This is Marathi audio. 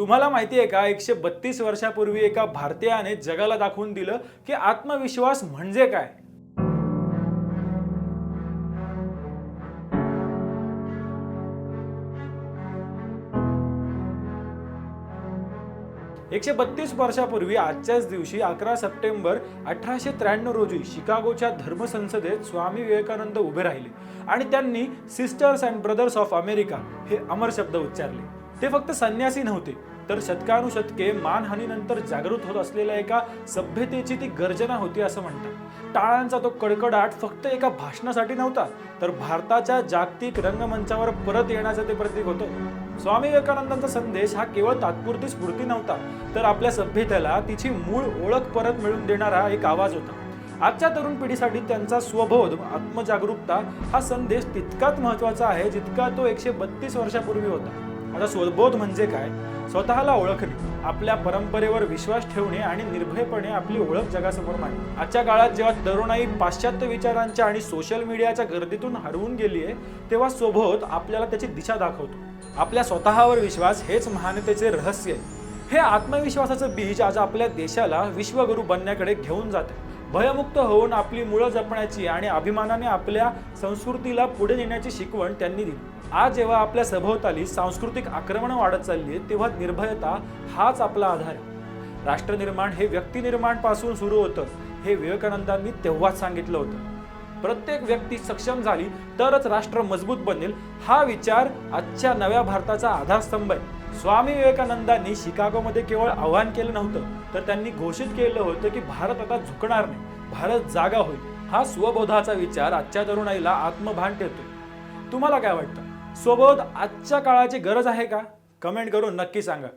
तुम्हाला माहिती आहे का एकशे बत्तीस वर्षापूर्वी एका भारतीयाने जगाला दाखवून दिलं की आत्मविश्वास म्हणजे काय? एकशे बत्तीस वर्षापूर्वी आजच्याच दिवशी अकरा सप्टेंबर अठराशे त्र्याण्णव रोजी शिकागोच्या धर्मसंसदेत स्वामी विवेकानंद उभे राहिले आणि त्यांनी sisters and brothers of America हे अमर शब्द उच्चारले. ते फक्त संन्यासी नव्हते तर शतकानुशतके मानहानीनंतर जागृत होत असलेल्या एका सभ्यतेची ती गर्जना होती असं म्हणतात. टाळांचा तो कडकडाट फक्त एका भाषणासाठी नव्हता तर भारताच्या जागतिक रंगमंचावर परत येण्याचं ते प्रतीक होतं. स्वामी विवेकानंदांचा संदेश हा केवळ तात्पुरती स्फूर्ती नव्हता तर आपल्या सभ्यतेला तिची मूळ ओळख परत मिळवून देणारा एक आवाज होता. आजच्या तरुण पिढीसाठी त्यांचा स्वबोध आत्मजागरूकता हा संदेश तितकाच महत्त्वाचा आहे जितका तो एकशे बत्तीस वर्षापूर्वी होता. आता स्वबोध म्हणजे काय? स्वतःला ओळखणे आपल्या परंपरेवर विश्वास ठेवणे आणि निर्भयपणे आपली ओळख जगासमोर मांडणे. आजच्या काळात जेव्हा तरुणाई पाश्चात्य विचारांच्या आणि सोशल मीडियाच्या गर्दीतून हरवून गेली आहे तेव्हा स्वबोध आपल्याला त्याची दिशा दाखवतो. आपल्या स्वतःवर विश्वास हेच महानतेचे रहस्य आहे. हे आत्मविश्वासाचं बीज आज आपल्या देशाला विश्वगुरू बनण्याकडे घेऊन जाते भयमुक्त होऊन आपली मुळं जपण्याची आणि अभिमानाने आपल्या संस्कृतीला पुढे नेण्याची शिकवण त्यांनी दिली. आज जेव्हा आपल्या सभोवताली सांस्कृतिक आक्रमणं वाढत चालली आहेत तेव्हा निर्भयता हाच आपला आधार आहे. राष्ट्रनिर्माण हे व्यक्तिनिर्माणपासून सुरू होतं हे विवेकानंदांनी तेव्हाच सांगितलं होतं. प्रत्येक व्यक्ती सक्षम झाली तरच राष्ट्र मजबूत बनेल हा विचार आजच्या नव्या भारताचा आधारस्तंभ आहे. स्वामी विवेकानंदांनी शिकागोमध्ये केवळ आव्हान केलं नव्हतं तर त्यांनी घोषित केलं होतं की भारत आता झुकणार नाही भारत जागा होईल. हा स्वबोधाचा विचार आजच्या तरुणाईला आत्मभान ठेवतो तुम्हाला काय वाटतं? सोबत आजच्या काळाची गरज आहे का? कमेंट करून नक्की सांगा.